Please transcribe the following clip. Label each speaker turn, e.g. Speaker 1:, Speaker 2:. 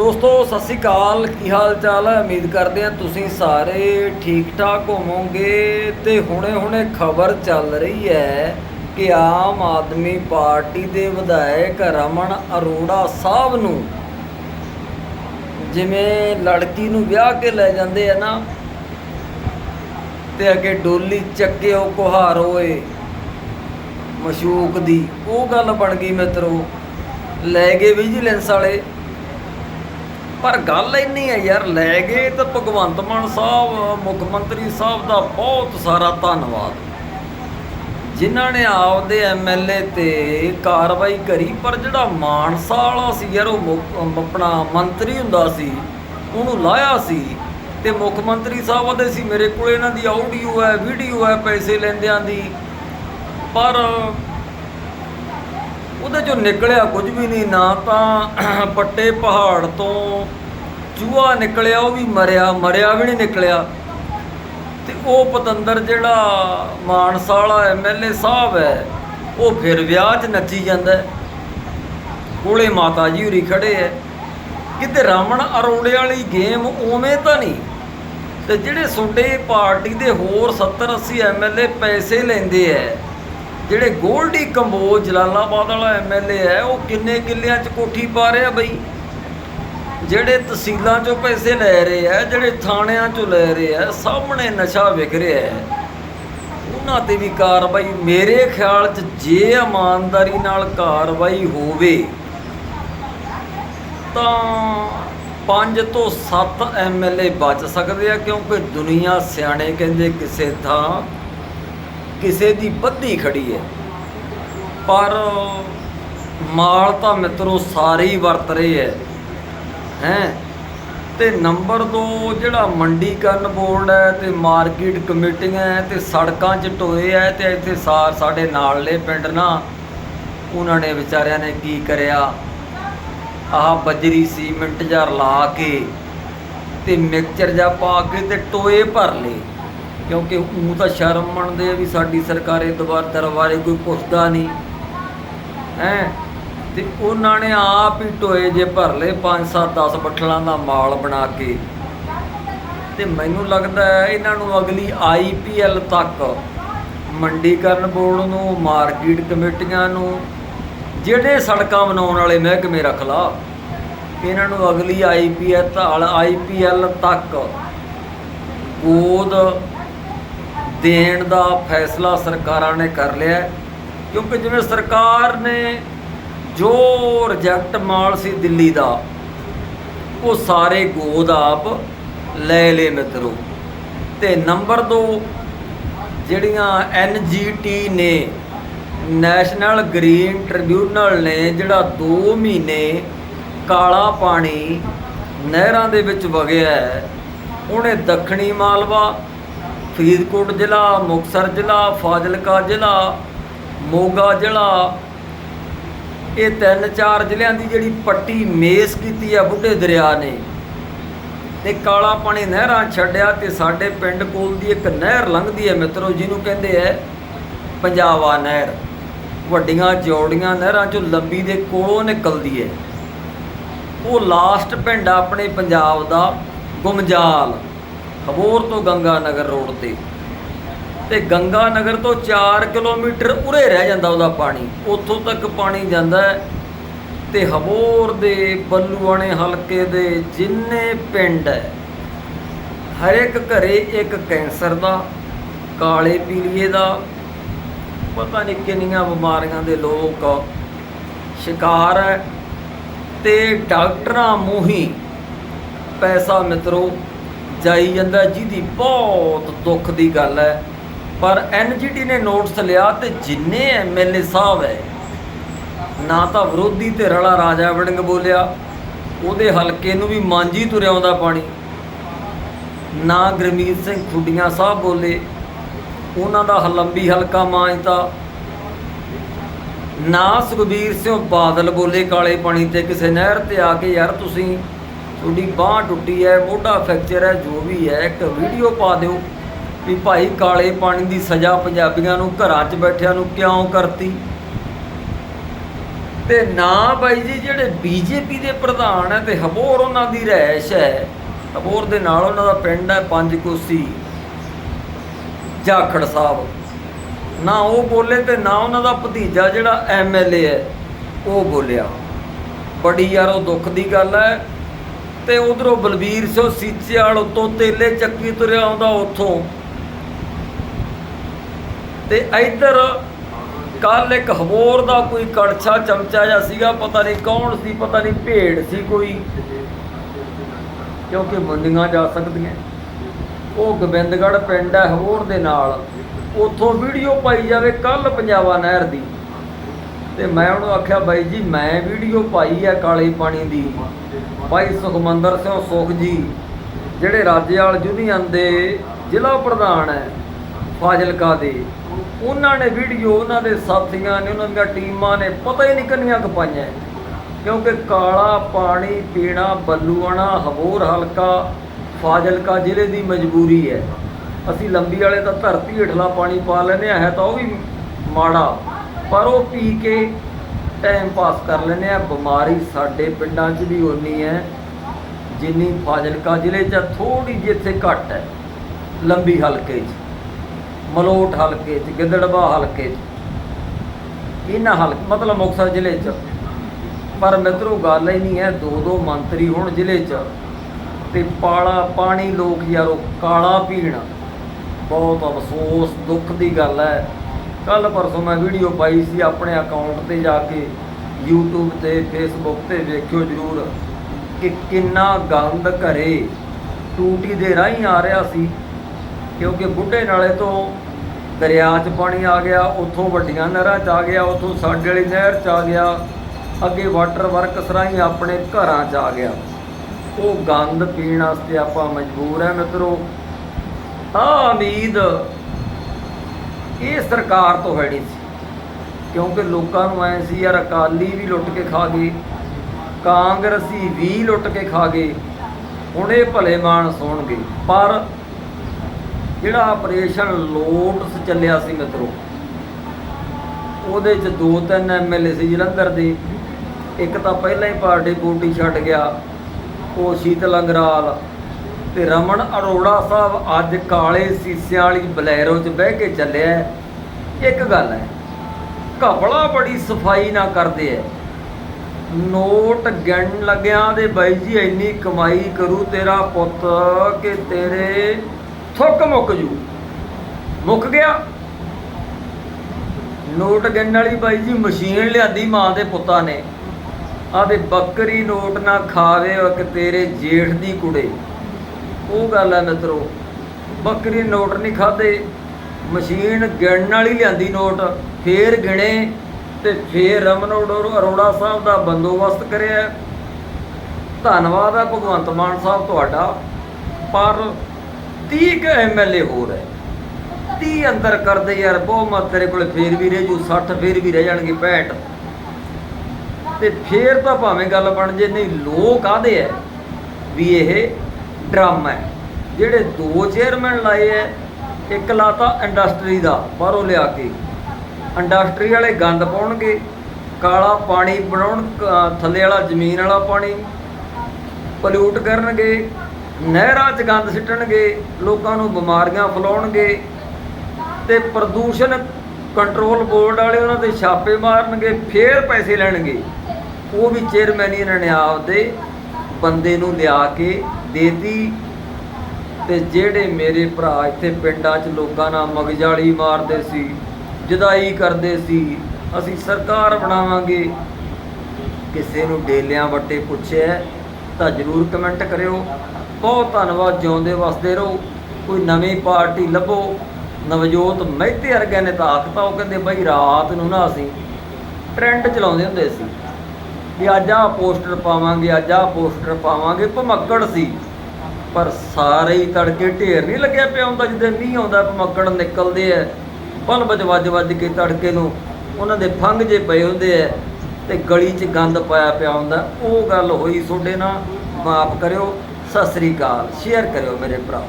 Speaker 1: ਦੋਸਤੋ, ਸਤਿ ਸ੍ਰੀ ਅਕਾਲ। ਕੀ ਹਾਲ ਚਾਲ ਹੈ ਉਮੀਦ ਕਰਦੇ ਹਾਂ ਤੁਸੀਂ ਸਾਰੇ ਠੀਕ ਠਾਕ ਹੋਵੋਗੇ ਤੇ ਹੁਣੇ-ਹੁਣੇ ਖਬਰ ਚੱਲ ਰਹੀ ਹੈ ਕਿ ਆਮ ਆਦਮੀ ਪਾਰਟੀ ਦੇ ਵਿਧਾਇਕ ਰਮਨ ਅਰੋੜਾ ਸਾਹਿਬ ਨੂੰ ਜਿਵੇਂ ਲੜਕੀ ਨੂੰ ਵਿਆਹ ਕੇ ਲੈ ਜਾਂਦੇ ਆ ਨਾ, ਤੇ ਅੱਗੇ ਡੋਲੀ ਚੱਕਿਓ ਕੁਹਾਰ ਹੋਏ, ਮਸ਼ੂਕ ਦੀ, ਉਹ ਗੱਲ ਬਣ ਗਈ ਮਿੱਤਰੋ। ਲੈ ਗਏ ਵਿਜੀਲੈਂਸ ਵਾਲੇ। ਪਰ ਗੱਲ ਇੰਨੀ ਹੈ ਯਾਰ, ਲੈ ਗਏ ਤਾਂ ਭਗਵੰਤ ਮਾਨ ਸਾਹਿਬ, ਮੁੱਖ ਮੰਤਰੀ ਸਾਹਿਬ ਦਾ ਬਹੁਤ ਸਾਰਾ ਧੰਨਵਾਦ। ਜਿਨ੍ਹਾਂ ਨੇ ਆਪਦੇ ਐਮਐਲਏ ਤੇ ਕਾਰਵਾਈ ਕਰੀ, ਪਰ ਜਿਹੜਾ ਮਾਨਸਾ ਵਾਲਾ ਸੀ ਯਾਰ, ਉਹ ਆਪਣਾ ਮੰਤਰੀ ਹੁੰਦਾ ਸੀ, ਉਹਨੂੰ ਲਾਇਆ ਸੀ ਤੇ ਮੁੱਖ ਮੰਤਰੀ ਸਾਹਿਬ ਆਦੇ ਸੀ, ਮੇਰੇ ਕੋਲ ਇਹਨਾਂ ਦੀ ਆਡੀਓ ਹੈ, ਵੀਡੀਓ ਹੈ, ਪੈਸੇ ਲੈਂਦਿਆਂ ਦੀ। ਪਰ ਉਹਦੇ ਚੋਂ ਨਿਕਲਿਆ ਕੁਝ ਵੀ ਨਹੀਂ, ਨਾ ਤਾਂ ਪੱਟੇ ਪਹਾੜ ਤੋਂ ਚੂਹਾ ਨਿਕਲਿਆ, ਉਹ ਵੀ ਮਰਿਆ ਮਰਿਆ ਵੀ ਨਹੀਂ ਨਿਕਲਿਆ। ਤੇ ਉਹ ਪਤੰਦਰ ਜਿਹੜਾ ਮਾਨਸਾ ਵਾਲਾ ਐਮਐਲਏ ਸਾਹਿਬ ਹੈ, ਉਹ ਫਿਰ ਵਿਆਹ 'ਚ ਨੱਚੀ ਜਾਂਦਾ ਕੋਲੇ ਮਾਤਾ ਜੀ ਹੁਰੀ ਖੜੇ ਐ ਕਿਤੇ ਰਾਮਣ ਅਰੋੜੇ ਵਾਲੀ ਗੇਮ ਉਵੇਂ ਤਾਂ ਨਹੀਂ। ਤੇ ਜਿਹੜੇ ਸੁੰਡੇ ਪਾਰਟੀ ਦੇ ਹੋਰ 70 80 ਐਮਐਲਏ ਪੈਸੇ ਲੈਂਦੇ ਐ ਜਿਹੜੇ ਗੋਲਡੀ ਕੰਬੋਜ ਜਲਾਲਾਬਾਦ ਵਾਲਾ ਐਮਐਲਏ ਹੈ, ਉਹ ਕਿੰਨੇ ਕਿੱਲਿਆਂ 'ਚ ਕੋਠੀ ਪਾ ਰਿਹਾ ਬਈ? ਜਿਹੜੇ ਤਹਿਸੀਲਾਂ 'ਚੋਂ ਪੈਸੇ ਲੈ ਰਹੇ ਆ ਜਿਹੜੇ ਥਾਣਿਆਂ 'ਚੋਂ ਲੈ ਰਹੇ ਆ ਸਾਹਮਣੇ ਨਸ਼ਾ ਵਿਕ ਰਿਹਾ ਹੈ। ਉਹਨਾਂ ਤੇ ਵੀ ਕਾਰਵਾਈ, ਮੇਰੇ ਖਿਆਲ 'ਚ ਜੇ ਇਮਾਨਦਾਰੀ ਨਾਲ ਕਾਰਵਾਈ ਹੋਵੇ, ਤਾਂ 5 ਤੋਂ 7 ਐਮਐਲਏ ਬਚ ਸਕਦੇ ਆ, ਕਿਉਂਕਿ ਦੁਨੀਆ ਸਿਆਣੇ ਕਹਿੰਦੇ ਕਿਸੇ ਥਾਂ ਕਿਸੇ ਦੀ ਬੱਧੀ ਖੜੀ ਹੈ। ਪਰ ਮਾਲ ਤਾਂ ਮਿੱਤਰੋ ਸਾਰੇ ਹੀ ਵਰਤ ਰਹੇ ਹੈ। ਹੈ? ਤੇ ਨੰਬਰ 2 ਜਿਹੜਾ ਮੰਡੀਕਰਨ ਬੋਰਡ ਹੈ ਤੇ ਮਾਰਕੀਟ ਕਮੇਟੀਆਂ ਹੈ ਤੇ ਸੜਕਾਂ 'ਚ ਟੋਏ ਹੈ ਤੇ ਇੱਥੇ ਸਾਰ ਸਾਡੇ ਨਾਲਲੇ ਪਿੰਡ ਨਾ, ਉਹਨਾਂ ਨੇ ਵਿਚਾਰਿਆਂ ਨੇ ਕੀ ਕਰਿਆ? ਆਹ ਬਜਰੀ ਸੀਮਿੰਟ ਜਾਂ ਲਾ ਕੇ ਤੇ ਮਿਕਸਚਰ ਜਾਂ ਪਾ ਕੇ ਤੇ ਟੋਏ ਭਰ ਲਏ। ਕਿਉਂਕਿ ਉਹ ਤਾਂ ਸ਼ਰਮ ਮੰਨਦੇ ਆ ਵੀ ਸਾਡੀ ਸਰਕਾਰੇ ਦਵਾਰ ਦਰਬਾਰੇ ਕੋਈ ਪੁੱਛਦਾ ਨਹੀਂ। ਹੈ? ਤੇ ਉਹਨਾਂ ਨੇ ਆਪ ਹੀ ਟੋਏ ਜੇ ਭਰ ਲਏ 5 7 10 ਬੱਠਲਾਂ ਦਾ ਮਾਲ ਬਣਾ ਕੇ। ਤੇ ਮੈਨੂੰ ਲੱਗਦਾ ਹੈ ਇਹਨਾਂ ਨੂੰ ਅਗਲੀ ਆਈਪੀਐਲ ਤੱਕ ਮੰਡੀਕਰਨ ਬੋਰਡ ਨੂੰ, ਮਾਰਕੀਟ ਕਮੇਟੀਆਂ ਨੂੰ, ਜਿਹੜੇ ਸੜਕਾਂ ਬਣਾਉਣ ਵਾਲੇ ਮਹਿਕਮੇ ਰੱਖ ਲਾ। ਇਹਨਾਂ ਨੂੰ ਅਗਲੀ ਆਈਪੀਐਲ ਤਾਂ ਆਈਪੀਐਲ ਤੱਕ ਗੋਦ ਦੇਣ ਦਾ ਫੈਸਲਾ ਸਰਕਾਰਾਂ ਨੇ ਕਰ ਲਿਆ ਕਿਉਂਕਿ ਜਿਵੇਂ ਸਰਕਾਰ ਨੇ ਜੋ ਰਿਜੈਕਟ ਮਾਲ ਸੀ ਦਿੱਲੀ ਦਾ, ਉਹ ਸਾਰੇ ਗੋਦ ਆਪ ਲੈ ਲਏ ਮਿੱਤਰੋ। ਤੇ ਨੰਬਰ 2 ਜਿਹੜੀਆਂ ਐਨਜੀਟੀ ਨੇ ਨੈਸ਼ਨਲ ਗ੍ਰੀਨ ਟ੍ਰਿਬਿਊਨਲ ਨੇ, ਜਿਹੜਾ 2 ਮਹੀਨੇ ਕਾਲਾ ਪਾਣੀ ਨਹਿਰਾਂ ਦੇ ਵਿੱਚ ਵਗਿਆ ਹੈ, ਉਹਨੇ ਦੱਖਣੀ ਮਾਲਵਾ ਫਰੀਦਕੋਟ ਜ਼ਿਲ੍ਹਾ, ਮੁਕਤਸਰ ਜ਼ਿਲ੍ਹਾ, ਫਾਜ਼ਿਲਕਾ ਜ਼ਿਲ੍ਹਾ, ਮੋਗਾ ਜ਼ਿਲ੍ਹਾ। ਇਹ ਤਿੰਨ ਚਾਰ ਜ਼ਿਲ੍ਹਿਆਂ ਦੀ ਜਿਹੜੀ ਪੱਟੀ ਮੇਸ ਕੀਤੀ ਆ ਬੁੱਢੇ ਦਰਿਆ ਨੇ। ਤੇ ਕਾਲਾ ਪਾਣੀ ਨਹਿਰਾਂ ਛੱਡਿਆ ਤੇ ਸਾਡੇ ਪਿੰਡ ਕੋਲ ਦੀ ਇੱਕ ਨਹਿਰ ਲੰਘਦੀ ਹੈ ਮਿੱਤਰੋ, ਜਿਹਨੂੰ ਕਹਿੰਦੇ ਐ ਪੰਜਾਬਾ ਨਹਿਰ। ਵੱਡੀਆਂ ਜੋੜੀਆਂ ਨਹਿਰਾਂ ਚੋਂ ਲੰਬੀ ਦੇ ਕੋਲੋਂ ਨਿਕਲਦੀ ਹੈ। ਉਹ ਲਾਸਟ ਪਿੰਡ ਆ ਆਪਣੇ ਪੰਜਾਬ ਦਾ, ਗੁਮਜਾਲ। ਖਬੋਰ ਤੋਂ ਗੰਗਾ ਨਗਰ ਰੋਡ ਤੇ। ਤੇ ਗੰਗਾ ਨਗਰ ਤੋਂ 4 ਕਿਲੋਮੀਟਰ ਉਰੇ ਰਹਿ ਜਾਂਦਾ ਉਹਦਾ ਪਾਣੀ। ਉੱਥੋਂ ਤੱਕ ਪਾਣੀ ਜਾਂਦਾ ਹੈ। ਤੇ ਹਬੋਰ ਦੇ, ਬੱਲੂਆਣੇ ਹਲਕੇ ਦੇ ਜਿੰਨੇ ਪਿੰਡ ਹੈ, ਹਰ ਇੱਕ ਘਰੇ ਇੱਕ ਕੈਂਸਰ ਦਾ, ਕਾਲੇ ਪੀਲੀਏ ਦਾ, ਪਤਾ ਨਹੀਂ ਕਿੰਨੀਆਂ ਬਿਮਾਰੀਆਂ ਦੇ ਲੋਕ ਸ਼ਿਕਾਰ ਹੈ। ਤੇ ਡਾਕਟਰਾਂ ਮੂੰਹੀ ਪੈਸਾ ਮਿੱਤਰੋ ਜਾਈ ਜਾਂਦਾ ਜਿਹਦੀ ਬਹੁਤ ਦੁੱਖ ਦੀ ਗੱਲ ਹੈ। ਪਰ ਐਨਜੀਟੀ ਨੇ ਨੋਟਸ ਲਿਆ ਤੇ ਜਿੰਨੇ ਐਮਐਲਏ ਸਾਹਿਬ ਹੈ, ਨਾ ਤਾਂ ਵਿਰੋਧੀ ਤੇ ਰਲਾ ਰਾਜਾ ਵੜਿੰਗ ਬੋਲਿਆ, ਉਹਦੇ ਹਲਕੇ ਨੂੰ ਵੀ ਮਾਂਜੀ ਤੁਰਿਆ ਆਉਂਦਾ ਪਾਣੀ। ਨਾ ਗੁਰਮੀਤ ਸਿੰਘ ਖੁੱਡੀਆਂ ਸਾਹਿਬ ਬੋਲੇ, ਉਹਨਾਂ ਦਾ ਹਲੰਬੀ ਹਲਕਾ ਮਾਂਜਤਾ ਨਾ ਸੁਖਬੀਰ ਸਿੰਘ ਬਾਦਲ ਬੋਲੇ ਕਾਲੇ ਪਾਣੀ ਤੇ ਕਿਸੇ ਨਹਿਰ ਤੇ ਆ ਕੇ, ਯਾਰ ਤੁਸੀਂ ਤੁਹਾਡੀ ਬਾਹ ਟੁੱਟੀ ਹੈ, ਮੋਢਾ ਫ੍ਰੈਕਚਰ ਹੈ, ਜੋ ਵੀ ਹੈ, ਇੱਕ ਵੀਡੀਓ ਪਾ ਦਿਓ ਵੀ ਭਾਈ ਕਾਲੇ ਪਾਣੀ ਦੀ ਸਜ਼ਾ ਪੰਜਾਬੀਆਂ ਨੂੰ ਘਰਾਂ 'ਚ ਬੈਠਿਆਂ ਨੂੰ ਕਿਉਂ ਕਰਤੀ? ਤੇ ਨਾ ਬਾਈ ਜੀ, ਜਿਹੜੇ ਬੀਜੇਪੀ ਦੇ ਪ੍ਰਧਾਨ ਹੈ ਤੇ ਹਬੋਰ ਉਹਨਾਂ ਦੀ ਰਹਿਸ਼ ਹੈ, ਹਬੋਰ ਦੇ ਨਾਲ ਉਹਨਾਂ ਦਾ ਪਿੰਡ ਹੈ, ਪੰਜ ਕੋਸੀ, ਜਾਖੜ ਸਾਹਿਬ। ਨਾ ਉਹ ਬੋਲੇ ਤੇ ਨਾ ਉਹਨਾਂ ਦਾ ਭਤੀਜਾ ਜਿਹੜਾ ਐਮਐਲਏ ਹੈ, ਉਹ ਬੋਲਿਆ। ਬੜੀ ਯਾਰ ਉਹ ਦੁੱਖ ਦੀ ਗੱਲ ਹੈ ਤੇ ਉਧਰੋਂ ਬਲਬੀਰ ਸਿੰਘ ਸੀਚੇਵਾਲ ਉਤੋਂ ਤੇਲੇ ਚੱਕੀ ਤੁਰਿਆ ਆਉਂਦਾ ਉੱਥੋਂ। ਤੇ ਇੱਧਰ ਕੱਲ ਇੱਕ ਹਵੋਰ ਦਾ ਕੋਈ ਕੜਛਾ ਚਮਚਾ ਜਿਹਾ ਸੀਗਾ, ਪਤਾ ਨਹੀਂ ਕੌਣ ਸੀ, ਪਤਾ ਨਹੀਂ ਭੇਡ ਸੀ ਕੋਈ। ਕਿਉਂਕਿ ਮੰਡੀਆਂ ਜਾ ਸਕਦੀਆਂ। ਉਹ ਗੋਬਿੰਦਗੜ੍ਹ ਪਿੰਡ ਹੈ ਹਵੋਰ ਦੇ ਨਾਲ। ਉੱਥੋਂ ਵੀਡੀਓ ਪਾਈ ਜਾਵੇ ਕੱਲ ਪੰਜਾਬਾ ਨਹਿਰ ਦੀ। ਤੇ ਮੈਂ ਉਹਨੂੰ ਆਖਿਆ ਬਾਈ ਜੀ, ਮੈਂ ਵੀਡੀਓ ਪਾਈ ਹੈ ਕਾਲੇ ਪਾਣੀ ਦੀ। ਭਾਈ ਸੁਖਮੰਦਰ ਸਿੰਘ ਸੁਖ ਜੀ, ਜਿਹੜੇ ਰਾਜੇਵਾਲ ਯੂਨੀਅਨ ਦੇ ਜ਼ਿਲ੍ਹਾ ਪ੍ਰਧਾਨ ਹੈ ਫਾਜ਼ਿਲਕਾ ਦੇ, ਉਹਨਾਂ ਨੇ ਵੀਡੀਓ ਉਹਨਾਂ ਦੇ ਸਾਥੀਆਂ ਨੇ, ਉਹਨਾਂ ਦੀਆਂ ਟੀਮਾਂ ਨੇ ਪਤਾ ਹੀ ਨਹੀਂ ਕਿੰਨੀਆਂ ਕੁ ਕਿਉਂਕਿ ਕਾਲਾ ਪਾਣੀ ਪੀਣਾ ਬੱਲੂਆਣਾ ਹਬੋਰ ਹਲਕਾ ਫਾਜ਼ਿਲਕਾ ਜ਼ਿਲ੍ਹੇ ਦੀ ਮਜਬੂਰੀ ਹੈ। ਅਸੀਂ ਲੰਬੀ ਵਾਲੇ ਤਾਂ ਧਰਤੀ ਹੇਠਲਾ ਪਾਣੀ ਪਾ ਲੈਂਦੇ ਆ ਹੈ ਤਾਂ ਉਹ ਵੀ ਮਾੜਾ। ਪਰ ਉਹ ਪੀ ਕੇ ਟਾਈਮ ਪਾਸ ਕਰ ਲੈਂਦੇ ਆ। ਬਿਮਾਰੀ ਸਾਡੇ ਪਿੰਡਾਂ 'ਚ ਵੀ ਉਨੀ ਹੈ, ਜਿੰਨੀ ਫਾਜ਼ਿਲਕਾ ਜ਼ਿਲ੍ਹੇ 'ਚ ਥੋੜੀ ਜਿਹੀ ਇੱਥੇ ਘੱਟ ਹੈ, ਲੰਬੀ ਹਲਕੇ 'ਚ, ਮਲੋਟ ਹਲਕੇ 'ਚ, ਗਿੱਦੜਵਾ ਹਲਕੇ 'ਚ। ਇਹਨਾਂ ਹਲਕ ਮਤਲਬ ਮੁਕਤਸਰ ਜ਼ਿਲ੍ਹੇ 'ਚ। ਪਰ ਮਿੱਤਰੋ, ਗੱਲ ਹੀ ਨਹੀਂ ਹੈ ਦੋ ਦੋ ਮੰਤਰੀ ਹੁਣ ਜ਼ਿਲ੍ਹੇ 'ਚ। ਤੇ ਪਾਲਾ ਪਾਣੀ ਲੋਕ ਯਾਰੋ, ਕਾਲਾ ਪੀਣ। ਬਹੁਤ ਅਫਸੋਸ, ਦੁੱਖ ਦੀ ਗੱਲ ਹੈ। ਕੱਲ ਪਰਸੋਂ ਮੈਂ ਵੀਡੀਓ ਪਾਈ ਸੀ ਆਪਣੇ ਅਕਾਊਂਟ ਤੇ ਜਾ ਕੇ, YouTube ਤੇ, Facebook ਤੇ ਵੇਖਿਓ ਜਰੂਰ ਕਿ ਕਿੰਨਾ ਗੰਦ ਘਰੇ ਟੂਟੀ ਦੇ ਰਾਹੀਂ ਆ ਰਿਹਾ ਸੀ। ਕਿਉਂਕਿ ਬੁੱਢੇ ਨਾਲੇ ਤੋਂ ਦਰਿਆ 'ਚ ਪਾਣੀ ਆ ਗਿਆ, ਉੱਥੋਂ ਵੱਡੀਆਂ ਨਹਿਰਾਂ 'ਚ ਆ ਗਿਆ, ਉੱਥੋਂ ਸਾਡੇ ਵਾਲੀ ਨਹਿਰ 'ਚ ਆ ਗਿਆ, ਅੱਗੇ ਵਾਟਰ ਵਰਕਸ ਰਾਹੀਂ ਆਪਣੇ ਘਰਾਂ 'ਚ ਆ ਗਿਆ। ਉਹ ਗੰਦ ਪੀਣ ਵਾਸਤੇ ਆਪਾਂ ਮਜਬੂਰ ਹੈ ਮਿੱਤਰੋ। ਆ ਉਮੀਦ ਇਹ ਸਰਕਾਰ ਤੋਂ ਹੈ ਨਹੀਂ ਸੀ। ਕਿਉਂਕਿ ਲੋਕਾਂ ਨੂੰ ਐ ਸੀ, ਯਾਰ ਅਕਾਲੀ ਵੀ ਲੁੱਟ ਕੇ ਖਾ ਗਏ, ਕਾਂਗਰਸੀ ਵੀ ਲੁੱਟ ਕੇ ਖਾ ਗਏ, ਹੁਣ ਇਹ ਭਲੇ ਮਾਨ ਸੁਣਗੇ। ਪਰ ਜਿਹੜਾ ਆਪਰੇਸ਼ਨ ਲੋਟਸ ਚੱਲਿਆ ਸੀ ਮਿੱਤਰੋ, ਉਹਦੇ ਚ ਦੋ ਤਿੰਨ ਐਮਐਲਏ ਸੀ ਜਲੰਧਰ ਦੇ, ਇੱਕ ਤਾਂ ਪਹਿਲਾਂ ਹੀ ਪਾਰਟੀ ਪੋਟੀ ਛੱਡ ਗਿਆ, ਉਹ ਸ਼ੀਤਲ ਅੰਗਰਾਲ ਤੇ ਰਮਨ ਅਰੋੜਾ ਸਾਹਿਬ ਅੱਜ ਕਾਲੇ ਸੀਸਿਆਂ ਵਾਲੀ ਬਲੈਰੋ 'ਚ ਬਹਿ ਕੇ ਚੱਲਿਆ ਇੱਕ ਗੱਲ ਹੈ, ਘਪਲਾ ਬੜੀ ਸਫ਼ਾਈ ਨਾ ਕਰਦੇ ਐ ਨੋਟ ਗਿਣ ਲੱਗਿਆਂ ਦੇ ਬਾਈ ਜੀ ਇੰਨੀ ਕਮਾਈ ਕਰੂ ਤੇਰਾ ਪੁੱਤ ਕਿ ਤੇਰੇ ਥੁੱਕ ਮੁੱਕ ਜੂ। ਮੁੱਕ ਗਿਆ। ਨੋਟ ਗਿਣਨ ਵਾਲੀ ਬਾਈ ਜੀ ਮਸ਼ੀਨ ਲਿਆਂਦੀ ਮਾਂ ਦੇ ਪੁੱਤਾਂ ਨੇ। ਆਦੇ ਬੱਕਰੀ ਨੋਟ ਨਾ ਖਾਵੇ ਕਿ ਤੇਰੇ ਜੇਠ ਦੀ ਕੁੜੇ। ਉਹ ਗੱਲ ਹੈ ਮਿੱਤਰੋ, ਬੱਕਰੀ ਨੋਟ ਨਹੀਂ ਖਾਦੇ ਮਸ਼ੀਨ ਗਿਣਨ ਵਾਲੀ ਲਿਆਂਦੀ ਨੋਟ, ਫੇਰ ਗਿਣੇ ਤੇ ਫੇਰ ਰਮਨ ਅਰੋ- ਅਰੋੜਾ ਸਾਹਿਬ ਦਾ ਬੰਦੋਬਸਤ ਕਰਿਆ। ਧੰਨਵਾਦ ਹੈ ਭਗਵੰਤ ਮਾਨ ਸਾਹਿਬ ਤੁਹਾਡਾ, ਪਰ 30 ਕ ਐਮਐਲਏ ਹੋਰ ਹੈ। 30 ਅੰਦਰ ਕਰਦੇ ਯਾਰ ਬਹੁਮਤ ਤੇਰੇ ਕੋਲ, ਫੇਰ ਵੀ ਰਹਿ ਜੂ 60 ਫੇਰ ਵੀ ਰਹਿ ਜਾਣਗੇ 65 ਤੇ ਫੇਰ ਤਾਂ ਭਾਵੇਂ ਗੱਲ ਬਣ ਜੇ, ਨਹੀਂ, ਲੋਕ ਆਦੇ ਐ ਵੀ ਇਹ ਡਰਾਮਾ ਹੈ। ਜਿਹੜੇ ਦੋ ਚੇਅਰਮੈਨ ਲਾਏ ਐ ਇੱਕ ਲਾਤਾ ਇੰਡਸਟਰੀ ਦਾ, ਬਾਹਰੋਂ ਲਿਆ ਕੇ। ਇੰਡਸਟਰੀ ਵਾਲੇ ਗੰਦ ਪਾਉਣਗੇ, ਕਾਲਾ ਪਾਣੀ ਬਣਾਉਣ ਥੱਲੇ ਵਾਲਾ ਜ਼ਮੀਨ ਵਾਲਾ ਪਾਣੀ ਪੋਲਿਊਟ ਕਰਨਗੇ, ਨਹਿਰਾਂ 'ਚ ਗੰਦ ਸਿੱਟਣਗੇ, ਲੋਕਾਂ ਨੂੰ ਬਿਮਾਰੀਆਂ ਫੈਲਾਉਣਗੇ ਤੇ ਪ੍ਰਦੂਸ਼ਣ ਕੰਟਰੋਲ ਬੋਰਡ ਵਾਲੇ ਉਹਨਾਂ ਤੇ ਛਾਪੇ ਮਾਰਨਗੇ, ਫੇਰ ਪੈਸੇ ਲੈਣਗੇ। ਉਹ ਵੀ ਚੇਅਰਮੈਨ ਹੀ ਇਹਨਾਂ ਨੇ ਆਪਦੇ ਬੰਦੇ ਨੂੰ ਲਿਆ ਕੇ ਦੇਤੀ ਤੇ ਜਿਹੜੇ ਮੇਰੇ ਭਰਾ ਇੱਥੇ ਪਿੰਡਾਂ 'ਚ ਲੋਕਾਂ ਨਾਲ ਮਗਜਾਲੀ ਮਾਰਦੇ ਸੀ, ਜਦਾਈ ਕਰਦੇ ਸੀ, ਅਸੀਂ ਸਰਕਾਰ ਬਣਾਵਾਂਗੇ। ਕਿਸੇ ਨੂੰ ਡੇਲਿਆਂ ਵੱਟੇ ਪੁੱਛਿਆ, ਤਾਂ ਜਰੂਰ ਕਮੈਂਟ ਕਰਿਓ। ਬਹੁਤ ਧੰਨਵਾਦ, ਜਿਉਂਦੇ ਵਸਦੇ ਰਹੋ। ਕੋਈ ਨਵੀਂ ਪਾਰਟੀ ਲੱਭੋ। ਨਵਜੋਤ ਮਹਿਤੇ ਵਰਗਿਆਂ ਨੇ ਤਾਂ ਆਖਤਾ, ਉਹ ਕਹਿੰਦੇ ਬਈ ਰਾਤ ਨੂੰ ਨਾ ਅਸੀਂ ਟ੍ਰੈਂਡ ਚਲਾਉਂਦੇ ਹੁੰਦੇ ਸੀ। ਵੀ ਅੱਜ ਆਹ ਪੋਸਟਰ ਪਾਵਾਂਗੇ, ਅੱਜ ਆਹ ਪੋਸਟਰ ਪਾਵਾਂਗੇ, ਭਮੱਕੜ ਸੀ। ਪਰ ਸਾਰੇ ਹੀ ਤੜਕੇ ਢੇਰ ਨਹੀਂ ਲੱਗਿਆ ਪਿਆ ਹੁੰਦਾ ਜਿੱਦੇ ਮੀਂਹ ਆਉਂਦਾ, ਭਮੱਕੜ ਨਿਕਲਦੇ ਐ ਪਲ ਵੱਜ ਵੱਜ ਵੱਜ ਕੇ ਤੜਕੇ ਨੂੰ ਉਹਨਾਂ ਦੇ ਫੰਗ ਜੇ ਪਏ ਹੁੰਦੇ ਐ ਤੇ ਗਲੀ 'ਚ ਗੰਦ ਪਾਇਆ ਪਿਆ ਹੁੰਦਾ। ਉਹ ਗੱਲ ਹੋਈ ਤੁਹਾਡੇ ਨਾਲ। ਮਾਫ ਕਰਿਓ। ਸਤਿ ਸ੍ਰੀ ਅਕਾਲ। ਸ਼ੇਅਰ ਕਰਿਓ ਮੇਰੇ ਭਰਾ।